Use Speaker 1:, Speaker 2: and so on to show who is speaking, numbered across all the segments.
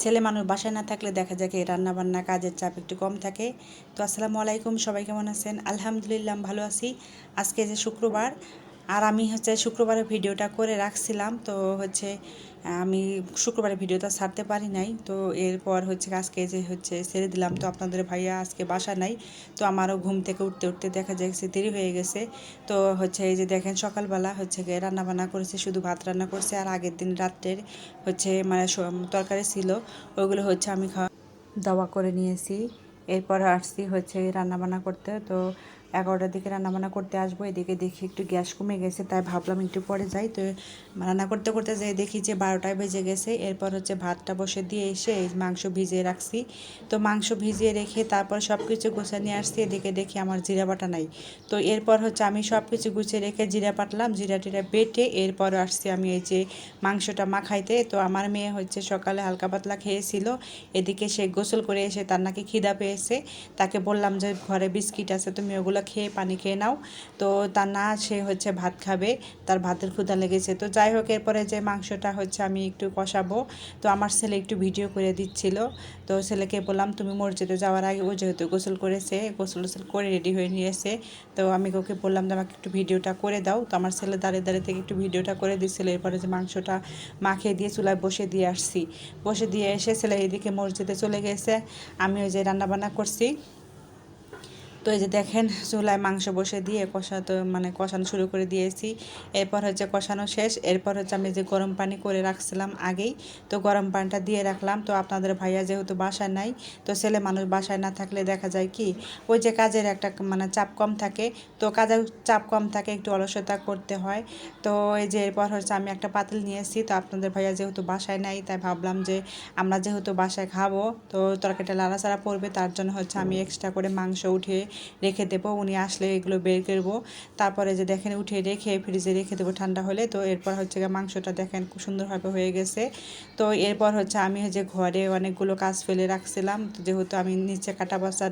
Speaker 1: ছেলে মানুষ বাসায় না থাকলে দেখা যায় রান্না বান্না কাজের চাপ একটু কম থাকে। তো আসসালামু আলাইকুম, সবাই কেমন আছেন? আলহামদুলিল্লাহ ভালো আছি। আজকে যে শুক্রবার আর আমি হচ্ছে শুক্রবারের ভিডিওটা করে রাখছিলাম, তো হচ্ছে, আমি শুক্রবারের ভিডিওটা ছাড়তে পারি নাই। তো এরপর হচ্ছে আজকে যে হচ্ছে ছেড়ে দিলাম, তো আপনাদের ভাইয়া আজকে বাসা নাই, তো আমারও ঘুম থেকে উঠতে উঠতে দেখা যাচ্ছে দেরি হয়ে গেছে। তো হচ্ছে এই যে দেখেন সকালবেলা হচ্ছে গিয়ে রান্না বান্না করেছে, শুধু ভাত রান্না করছে, আর আগের দিন রাত্রের হচ্ছে মানে তরকারি ছিল ওইগুলো হচ্ছে আমি খাওয়া, দাওয়া করে নিয়েছি। এরপর আসছি হচ্ছে রান্নাবান্না করতে, তো এগারোটার দিকে রান্না বান্না করতে আসব, এদিকে দেখি একটু গ্যাস কমে গেছে, তাই ভাবলাম একটু পরে যাই। তো রান্না করতে করতে যাই, দেখি যে বারোটায় বেজে গেছে, এরপর হচ্ছে ভাতটা বসে দিয়ে এসে মাংস ভিজিয়ে রাখছি। তো মাংস ভিজিয়ে রেখে তারপর সব কিছু গুছিয়ে নিয়ে আসছি, এদিকে দেখি আমার জিরা বাটা নাই। তো এরপর হচ্ছে আমি সব কিছু গুছিয়ে রেখে জিরা পাটলাম, জিরা টিরা বেটে এরপর আসছি আমি এই যে মাংসটা মাখাইতে। তো আমার মেয়ে হচ্ছে সকালে হালকা পাতলা খেয়েছিল, এদিকে সে গোসল করে এসে তার নাকি খিদা পেয়েছে, তাকে বললাম যে ঘরে বিস্কিট আছে, তুমি ওগুলো খেয়ে পানি খেয়ে নাও। তো তা না, সে হচ্ছে ভাত খাবে, তার ভাতের ক্ষুধা লেগেছে। তো যাই হোক, এরপরে যে মাংসটা হচ্ছে আমি একটু কষাবো। তো আমার ছেলে একটু ভিডিও করে দিচ্ছিল। তো ছেলেকে বললাম, তুমি মসজিদে যাওয়ার আগে ও যেহেতু গোসল করেছে, গোসল গোসল করে রেডি হয়ে নিয়েছে, তো আমি ওকে বললাম যে, আমাকে একটু ভিডিওটা করে দাও। তো আমার ছেলে দাঁড়িয়ে দাঁড়িয়ে থেকে একটু ভিডিওটা করে দিচ্ছিল। এরপরে যে মাংসটা মাখিয়ে দিয়ে চুলায় বসে দিয়ে আসছি। বসে দিয়ে এসে ছেলে এদিকে মসজিদে চলে গেছে। আমি ওই যে রান্নাবান্না করছি। তো এই যে দেখেন, চুলায় মাংস বসে দিয়ে কষাতে মানে কষানো শুরু করে দিয়েছি। এরপর হচ্ছে কষানো শেষ। এরপর হচ্ছে আমি যে গরম পানি করে রাখছিলাম আগেই, তো গরম পানিটা দিয়ে রাখলাম। তো আপনাদের ভাইয়া যেহেতু বাসায় নাই, তো ছেলে মানুষ বাসায় না থাকলে দেখা যায় কি, ওই যে কাজের একটা মানে চাপ কম থাকে। তো কাজের চাপ কম থাকে, একটু অলসতা করতে হয়। তো এই যে এরপর হচ্ছে আমি একটা পাতিল নিয়েছি। তো আপনাদের ভাইয়া যেহেতু বাসায় নাই, তাই ভাবলাম যে আমরা যেহেতু বাসায় খাব, তো তরকারিটা লাড়াচাড়া পড়বে তার জন্য হচ্ছে আমি এক্সট্রা করে মাংস উঠিয়ে রেখে দেবো, উনি আসলে এগুলো বের করব। তারপরে যে দেখেন উঠিয়ে রেখে ফ্রিজে রেখে দেবো ঠান্ডা হলে। তো এরপর হচ্ছে মাংসটা দেখেন খুব সুন্দরভাবে হয়ে গেছে। তো এরপর হচ্ছে আমি যে ঘরে অনেকগুলো কাজ ফেলে রাখছিলাম যেহেতু আমি নিচে কাটা বাসা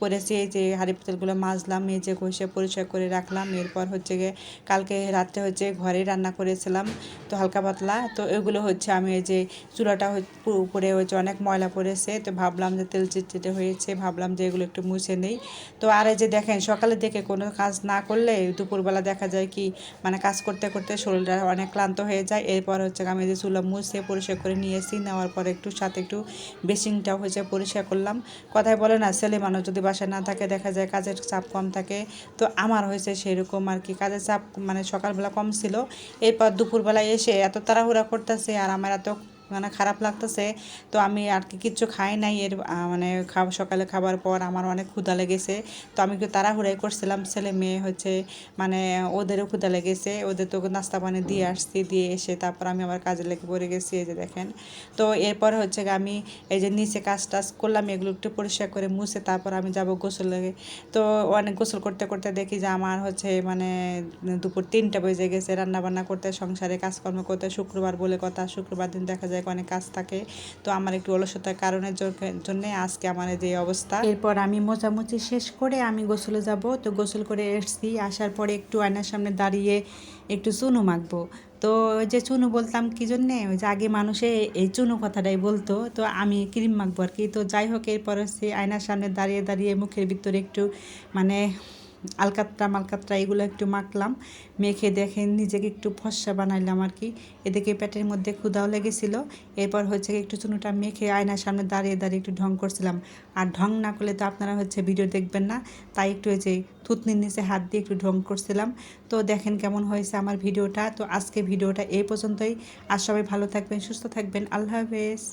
Speaker 1: করেছি যে হাঁড়ি পাতিলগুলো মাজলাম, মেজে ঘষে পরিষ্কার করে রাখলাম। এরপর হচ্ছে গিয়ে কালকে রাত্রে হচ্ছে ঘরে রান্না করেছিলাম, তো হালকা পাতলা। তো এগুলো হচ্ছে আমি এই যে চুলাটা উপরে হচ্ছে অনেক ময়লা পড়েছে, তো ভাবলাম যে তেল চিটচিটে হয়েছে, ভাবলাম যে এগুলো একটু মুছে নেই। তো আর এই যে দেখেন সকালে দেখে কোনো কাজ না করলে দুপুরবেলা দেখা যায় কি মানে কাজ করতে করতে শরীরটা অনেক ক্লান্ত হয়ে যায়। এরপর হচ্ছে আমি যে চুলা মুছে পরিষ্কার করে নিয়ে নিয়েছি, নেওয়ার পর একটু সাথে একটু বেসিংটাও হয়েছে পরিষ্কার করলাম। কথায় বলে না, ছেলে মানুষ যদি বাসায় না থাকে দেখা যায় কাজের চাপ কম থাকে। তো আমার হয়েছে সেরকম আর কি, কাজের চাপ মানে সকালবেলা কম ছিল। এরপর দুপুরবেলা এসে এত তাড়াহুড়া করতেছে আর আমার এত মানে খারাপ লাগতেছে। তো আমি আর কি কিচ্ছু খাই নাই। এর মানে সকালে খাবার পর আমার অনেক ক্ষুধা লেগেছে। তো আমি একটু তাড়াহুড়াই করছিলাম। ছেলে মেয়ে হচ্ছে মানে ওদেরও ক্ষুধা লেগেছে। ওদের তো নাস্তা পানি দিয়ে আসছি, দিয়ে এসে তারপর আমি আবার কাজে লেগে পড়ে গেছি, এই যে দেখেন। তো এরপর হচ্ছে আমি এই যে নিচে কাজ টাজ করলাম, এগুলো একটু পরিষ্কার করে মুছে তারপর আমি যাব গোসল লাগে। তো অনেক গোসল করতে করতে দেখি যে আমার হচ্ছে মানে দুপুর তিনটা বেজে গেছে। রান্নাবান্না করতে, সংসারে কাজকর্ম করতে, শুক্রবার বলে কথা, শুক্রবার দিন দেখা যায় অনেক কাজ থাকে। তো আমার একটু অলসতার কারণের জন্য আজকে আমার যে অবস্থা। এরপর আমি মোচামুচি শেষ করে আমি গোসলে যাব। তো গোসল করে এসছি। আসার পরে একটু আয়নার সামনে দাঁড়িয়ে একটু চুনো মাখবো। তো যে চুনো বলতাম কি জন্যে? ওই যে আগে মানুষে এই চুনো কথাটাই বলতো। তো আমি ক্রিম মাখবো আর কি। তো যাই হোক, এরপর হচ্ছে আয়নার সামনে দাঁড়িয়ে দাঁড়িয়ে মুখের ভিতরে একটু মানে আলকাত্রা মালকাত্রা, এগুলো একটু মাখলাম। মেখে দেখেন নিজেকে একটু ফর্সা বানাইলাম আর কি। এদিকে পেটের মধ্যে ক্ষুদাও লেগেছিল। এরপর হচ্ছে একটু চুনুটা মেখে আয়নার সামনে দাঁড়িয়ে দাঁড়িয়ে একটু ঢং করছিলাম। আর ঢং না করলে তো আপনারা হচ্ছে ভিডিও দেখবেন না। তাই একটু এই যে থুতনির নিচে হাত দিয়ে একটু ঢং করছিলাম। তো দেখেন কেমন হয়েছে আমার ভিডিওটা। তো আজকে ভিডিওটা এই পর্যন্তই। আর সবাই ভালো থাকবেন, সুস্থ থাকবেন। আল্লাহ হাফেজ।